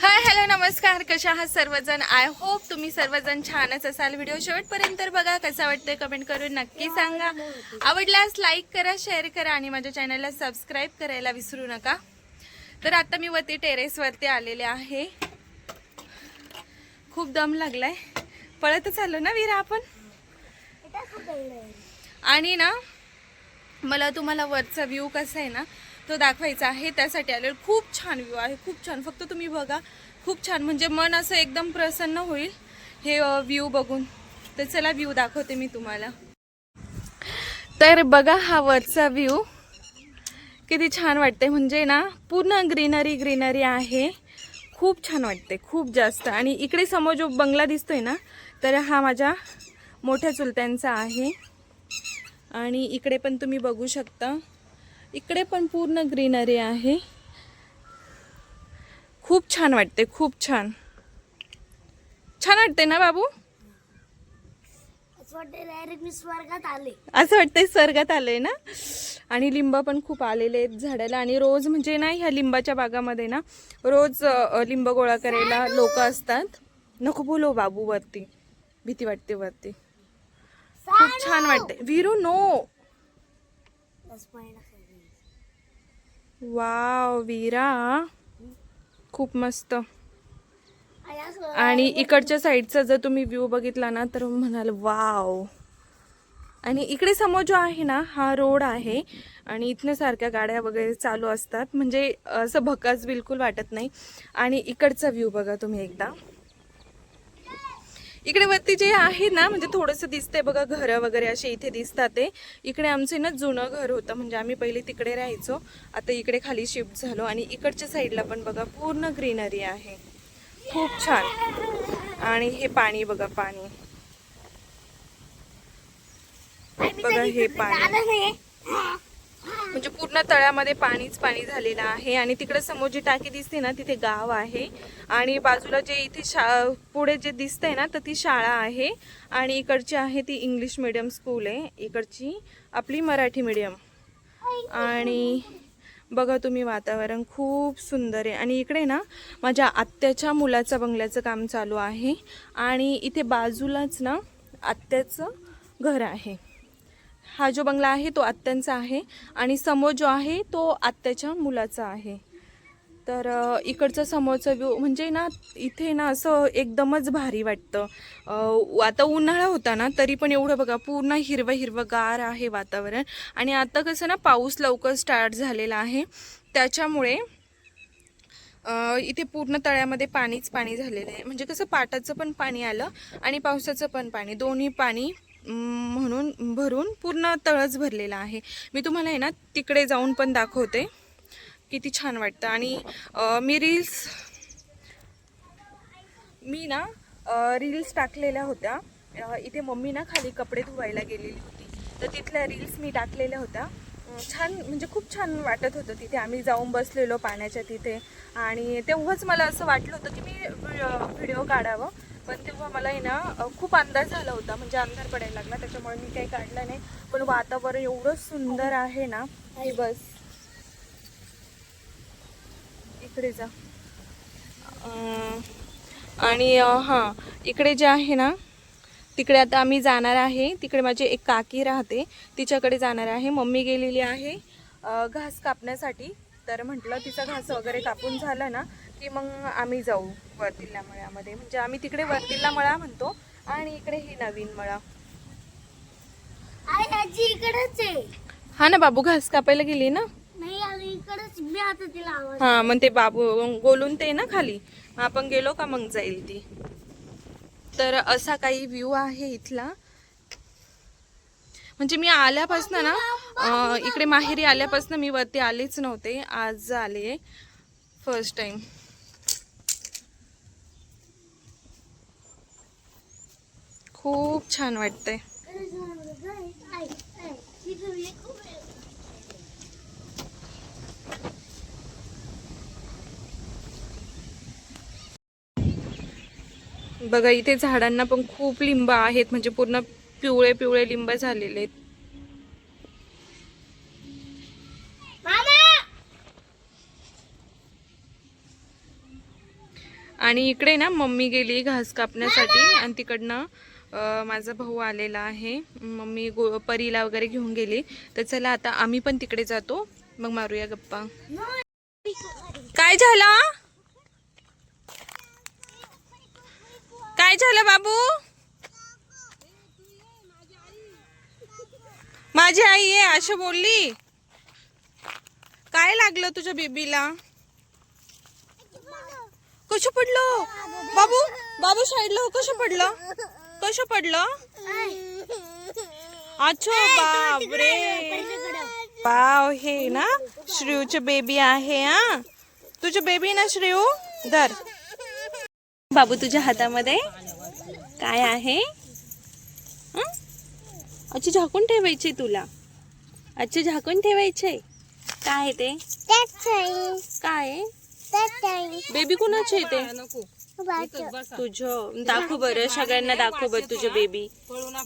Hi hello नमस्कार. कशा आहात सर्वजण? आय होप तुम्ही सर्वजण छानच असाल. व्हिडिओ शेवटपर्यंत बघा कसा वाटतंय कमेंट करून नक्की सांगा. आवडल्यास लाईक करा शेअर करा आणि माझ्या चॅनलला सबस्क्राईब करायला विसरू नका. तर आता मी वरती टेरेसवरती आलेले आहे. खूप दम लागलाय. पळतच आलो ना विरा आपण? आणि ना मला तुम्हाला वरचा व्ह्यू कसा आहे ना तो दाखवायचा आहे. त्यासाठी आलेलं खूप छान व्ह्यू आहे. खूप छान. फक्त तुम्ही बघा. खूप छान. म्हणजे मन असं एकदम प्रसन्न होईल हे व्ह्यू बघून. तर चला व्ह्यू दाखवते मी तुम्हाला. तर बघा हा वरचा व्ह्यू किती छान वाटते म्हणजे ना पूर्ण ग्रीनरी ग्रीनरी आहे. खूप छान वाटते खूप जास्त. आणि इकडे समोर जो बंगला दिसतोय ना तर हा माझ्या मोठ्या चुलत्यांचा आहे. आणि इकडे पण तुम्ही बघू शकता. इकडे पण पूर्ण ग्रीनरी आहे. खूप छान वाटते खूप छान. छान वाटते ना बाबू? असं वाटतं डायरेक्ट मी स्वर्गात आले. असं वाटतंय स्वर्गात आलंय ना? आणि लिंब पण खूप आलेले आहेत झाडाला. आणि रोज म्हणजे ना ह्या लिंबाच्या बागामध्ये ना रोज लिंब गोळा करायला लोक असतात. नको बोलो बाबू वरती. भीती वाटते वरती. खूप छान वाटते विरू नो. वाव वीरा. खूप मस्त. आणि इकडच्या साईडचा जर तुम्ही व्ह्यू बघितला ना तर म्हणाल वाव आणि इकडे समोर जो आहे ना हा रोड आहे. आणि इथनं सारख्या गाड्या वगैरे चालू असतात. म्हणजे असं भकास बिलकुल वाटत नाही. आणि इकडचा व्ह्यू बघा तुम्ही एकदा. इकडे वरती जे आहे ना म्हणजे थोडंसं दिसतंय बघा घरं वगैरे असे इथे दिसतात ते. इकडे आमचे ना जुनं घर होतं म्हणजे आम्ही पहिले तिकडे राहायचो. आता इकडे खाली शिफ्ट झालो आणि इकडच्या साईडला पण बघा पूर्ण ग्रीनरी आहे. खूप छान. आणि हे पाणी बघा पाणी. बघा हे पाणी. म्हणजे पूर्ण तळ्यामध्ये पाणीच पाणी झालेलं आहे आणि तिकडे समोर जी टाकी दिसते ना तिथे गाव आहे. आणि बाजूला जे इथे शा पुढे जे दिसतंय ना तर ती शाळा आहे. आणि इकडची आहे ती इंग्लिश मिडियम स्कूल आहे. इकडची आपली मराठी मिडियम. आणि बघा तुम्ही वातावरण खूप सुंदर आहे. आणि इकडे ना माझ्या आत्याच्या मुलाचं बंगल्याचं काम चालू आहे. आणि इथे बाजूलाच ना आत्याचं घर आहे. हा जो बंगला आहे तो आत्यांचा आहे आणि समोर जो आहे तो आत्याच्या मुलाचा आहे. तर इकडचं समोरचं व्यू म्हणजे ना इथे ना असं एकदमच भारी वाटतं. आता उन्हाळा होता ना तरी पण एवढं बघा पूर्ण हिरवं हिरवं गार आहे वातावरण. आणि आता कसं ना पाऊस लवकर स्टार्ट झालेला आहे. त्याच्यामुळे इथे पूर्ण तळ्यामध्ये पाणीच पाणी झालेलं आहे. म्हणजे कसं पाटाचं पण पाणी आलं आणि पावसाचं पण पाणी. दोन्ही पाणी म्हणून भरून पूर्ण तळच भरलेला आहे. मी तुम्हाला आहे ना तिकडे जाऊन पण दाखवते. किती छान वाटतं. आणि मी रील्स मी ना रील्स टाकलेल्या होत्या. इथे मम्मी ना खाली कपडे धुवायला गेलेली होती. तर तिथल्या रील्स मी टाकलेल्या होत्या. छान म्हणजे खूप छान वाटत होतं तिथे. आम्ही जाऊन बसलेलो पाण्याच्या तिथे. आणि तेव्हाच मला असं वाटलं होतं की मी व्हिडिओ काढावं. पण तेव्हा मला आहे ना खूप अंदाज झाला होता. म्हणजे अंधार पडायला लागला. त्याच्यामुळे मी काही काढलं नाही. पण वातावरण एवढं सुंदर आहे ना. की बस. इकडे जा. आणि हां. इकडे जे आहे ना तिकडे आता आम्ही जाणार आहे. तिकडे माझी एक काकी राहते. तिच्याकडे जाणार आहे. मम्मी गेलेली आहे घास कापण्यासाठी. तर म्हटलं तिचा घास वगैरे कापून झाला ना की मग आम्ही जाऊ. वरतिल्ला मळ्यामध्ये म्हणजे आम्ही तिकडे वरतिल्ला मळा म्हणतो आणि इकडे ही नवीन मळा. इकडेच आहे. हा ना बाबू घास कापायला गेली ना? हा मग ते बाबू गोलून ते ना खाली. आपण गेलो का मग जाईल ती. तर असा काही व्ह्यू आहे इथला. म्हणजे मी आल्यापासून ना इकडे माहेरी आल्यापासून मी वरती आलेच नव्हते. आज आले फर्स्ट टाइम खूप छान वाटतंय. बघा इथे झाडांना पण खूप लिंब आहेत म्हणजे पूर्ण पिवळे पिवळे लिंब झालेले आहेत. आणि इकडे ना मम्मी गेली घास कापण्यासाठी आणि तिकडनं माझा भाऊ आलेला आहे. मम्मी गो परीला वगैरे घेऊन गेली. तर चला आता आम्ही पण तिकडे जातो. मग मारूया गप्पा. काय झालं? काय झालं बाबू? माझी आई आहे अशी बोलली. काय लागलं तुझ्या बेबीला? कसं पडलं? बाबू बाबू साईडला हो, कसं पडलं? कसं पडलं? अच्छा बापरे. वाव हे ना श्रेयूचे बेबी आहे हा? तुझं बेबी ना श्रेयू? धर. बाबू तुझ्या हातामध्ये काय आहे? हं? अच्छा झाकून ठेवायचे तुला. अच्छा झाकून ठेवायचे. काय आहे ते? काय आहे? बेबी कुणाचे आहे ते? तुझं. दाखव बरं सगळ्यांना दाखव बरं तुझं बेबी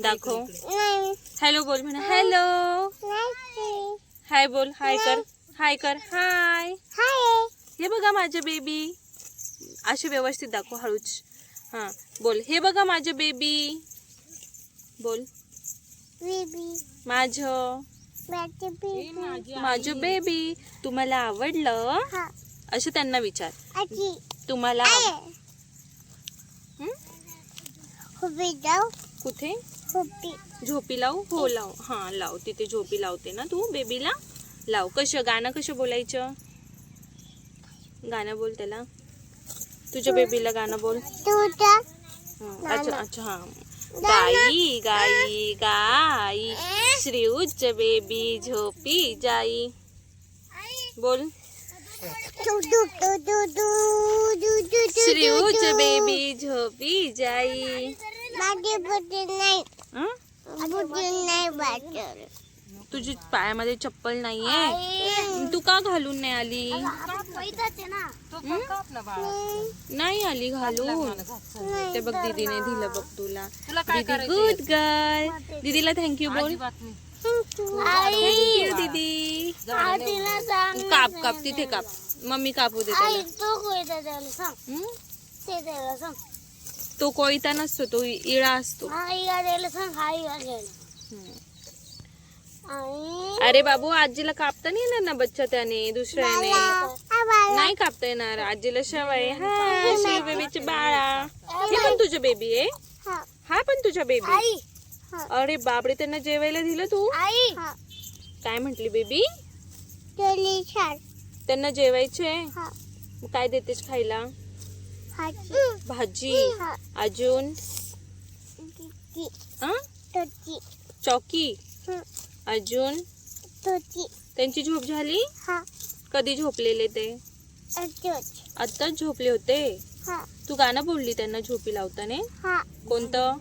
दाखव. हॅलो बोल म्हणा. हॅलो हाय बोल. हाय कर. हाय कर. हाय हे बघा माझं बेबी असे व्यवस्थित दाखव हळूच. हा बोल. हे बघा माझं बेबी बोल. माझं. माझं बेबी तुम्हाला आवडलं? असं त्यांना विचार. तुम्हाला कुठे? झोपी लावू? हो लाव. हा लाव. तिथे झोपी लावते ना तू बेबीला? लाव. कसं गाणं कसं बोलायचं? गाणं बोल त्याला. तुझ्या बेबीला गाणं बोल. हं, अच्छा अच्छा हा. गाई गाई गाई. श्रीउच्च बेबी झोपी जाई. बोल. श्रीउच्च बेबी झोपी जाई। हं? तुझी पायामध्ये चप्पल नाहीये? तू का घालून नाही आली? नाही आली घालून. ते बघ दीदीने दिलं बघ तुला. दीदी गुड गर्ल दीदीला थँक्यू बोल. थँक्यू दीदी. काप काप तिथे काप. मम्मी कापू दे त्याला. हं? तो कोयता नसतो तो इळा असतो. अरे बाबू आजीला कापता नाही येणार ना बच्चा त्याने दुसऱ्याने नाही कापता येणार. आजीला शवाय हा शिव बेबीचे बाळा. हे पण तुझं बेबी आहे? हा. पण तुझा बेबी? अरे बापरे त्यांना जेवायला दिलं तू? काय म्हंटली बेबी? त्यांना जेवायचे? मग काय देतेस खायला? भाजी. अजून? हा? चौकी. अजून? त्यांची झोप झाली? कधी झोपलेले ते? आत्ताच झोपले होते? तू गाणं बोलली त्यांना झोपी लावताना? कोणतं?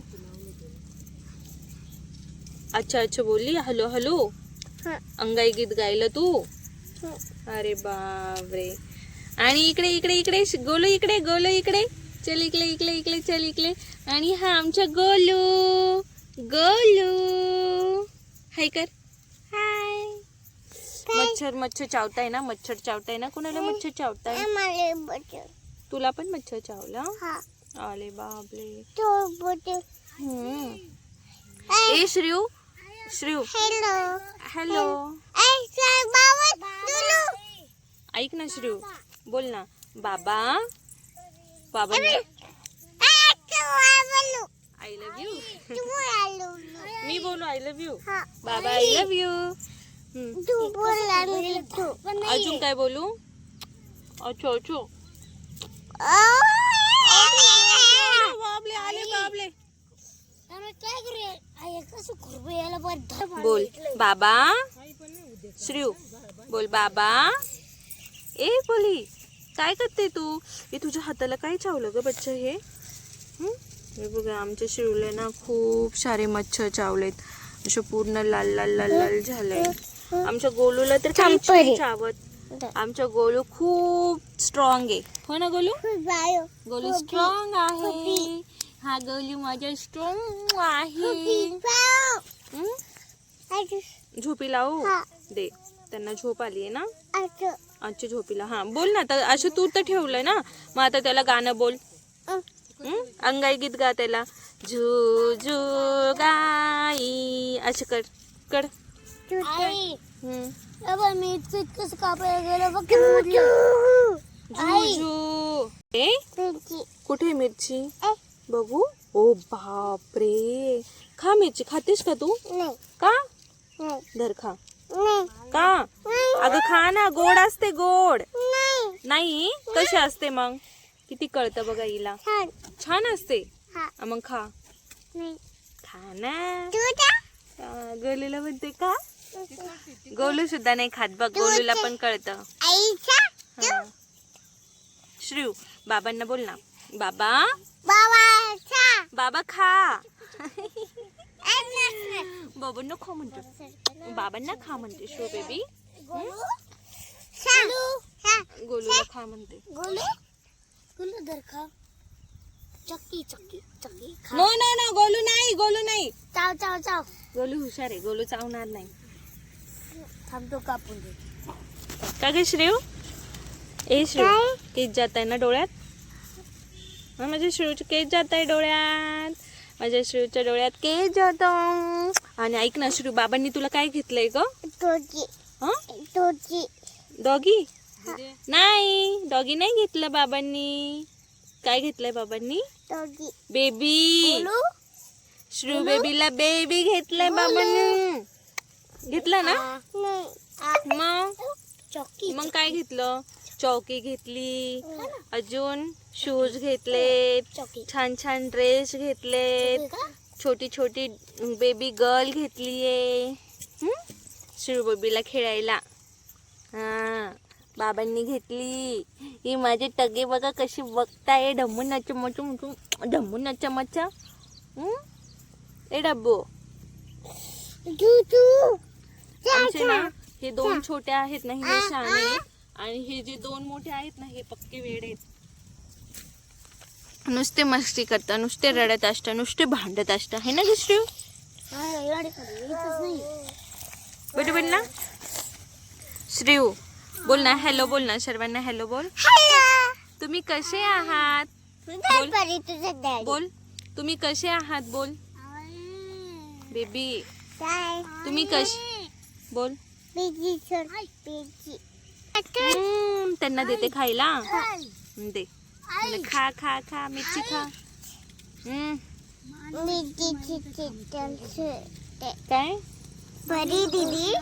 अच्छा अच्छा बोलली. Hello hello. अंगाई गीत गायलं तू? अरे बापरे. आणि इकडे इकडे इकडे गोलू इकडे गोलू इकडे. चल इकडे इकडे इकडे चल इकडे. आणि हा आमच्या गोलू. गोलू. हाय कर. हाय. मच्छर मच्छर चावताय ना? मच्छर चावताय ना? कुणाला मच्छर चावताय? तुला पण मच्छर चावला? अरे बापरे. हम्म. ए. श्रीऊ श्रीऊ हॅलो ऐक ना श्रीऊ बोल ना. बाबा. बाबा आय लव्ह यू मी बोलू आय लव्ह यू बाबा आय लव्ह यू अजून काय बोलू? अच्छा अच्छा बाबले आले बाबले बोल. बाबा. श्रीऊ बोल बाबा. ए बोली. काय करते तू? हे तुझ्या हाताला काय चावलं ग बच्चा हे? बघा आमच्या शिवले ना खूप सारे मच्छर चावलेत. असे पूर्ण लाल लाल लाल लाल झालंय. आमच्या गोलूला तर काहीच नाही चावत. आमच्या गोलू खूप स्ट्रॉंग आहे. हो ना गोलू? गोलू स्ट्रॉंग आहे. हा गोलू माझा स्ट्रॉंग आहे. हं? झोपी लावू? हा. दे. त्यांना झोप आली आहे ना आजच्या झोपीला. हा बोल ना तर असं तू तर ठेवलंय ना? मग आता त्याला गाणं बोल. हं? अंगाई गीत गा त्याला. झू झू गाई. असं कर. कर. हं. मी किती मोठी. झू. झू कुठे मिरची? ए, बघू. ओ बापरे. खा मिरची. खातेस का तू? का? धर खा. का? अगं खा ना. गोड असते गोड. नाही. नाही? कशी असते मग? किती कळतं बघा हिला. छान. असते. हा. मग खा. नाही. खा ना. गोलूला म्हणते का? गोलू सुद्धा नाही खात बघ. गोलूला पण कळतं. श्रीव बाबांना बोल ना. बाबा? बाबाचा बाबा खा. बाबांना खा म्हणतो बाबांना खा म्हणते शो बेबी. गोलू? गोलू? गोलूला खा. म्हणते गोलू? गोलू धर खा. चक्की चक्की चक्की नो नो नो गोलू नाही गोलू नाही. चाव चाव चाव गोलू हुशार आहे गोलू चावणार नाही. थांबतो कापून दे. का गे श्रेव? ए श्रेव केस जात आहे ना डोळ्यात? हा माझ्या श्रेवचे केस जात आहे डोळ्यात. माझ्या श्रेवच्या डोळ्यात केस जात. आणि ऐक ना श्रेव बाबांनी तुला काय घेतलंय ग? हा? डॉगी नाही डॉगी नाही घेतलं बाबांनी. काय घेतलंय बाबांनी? बेबी. श्रू बेबीला बेबी घेतलंय बाबांनी. घेतलं ना? मग? मग काय घेतलं? चौकी घेतली. अजून शूज घेतलेत. चक्की छान छान ड्रेस घेतलेत. छोटी छोटी बेबी गर्ल घेतलीये शिव बेबीला खेळायला. हा. बाबांनी घेतली. ही माझे टगे बघा कशी बघताय. ढम्मू नाच मचू ढम्मू नाच मचा ए डब्बू. हे दोन छोटे आहेत ना हे शहाणे आणि हे जे दोन मोठे आहेत ना हे पक्के वेड आहेत. नुसते मस्ती करतात नुसते रडत असतात नुसते भांडत असतात हे ना दुसरी? बरोबर बोल ना. श्रीव बोल ना. हॅलो बोल ना. सर्वांना हॅलो बोल. तुम्ही कसे आहात? बोल. बोल. तुम्ही कसे आहात? बोल. बेबी तुम्ही कशी बोल. हम्म, त्यांना देते खायला. हम्म, दे. खा खा खा मिरची खा. हम्म, काय? बरी दिली?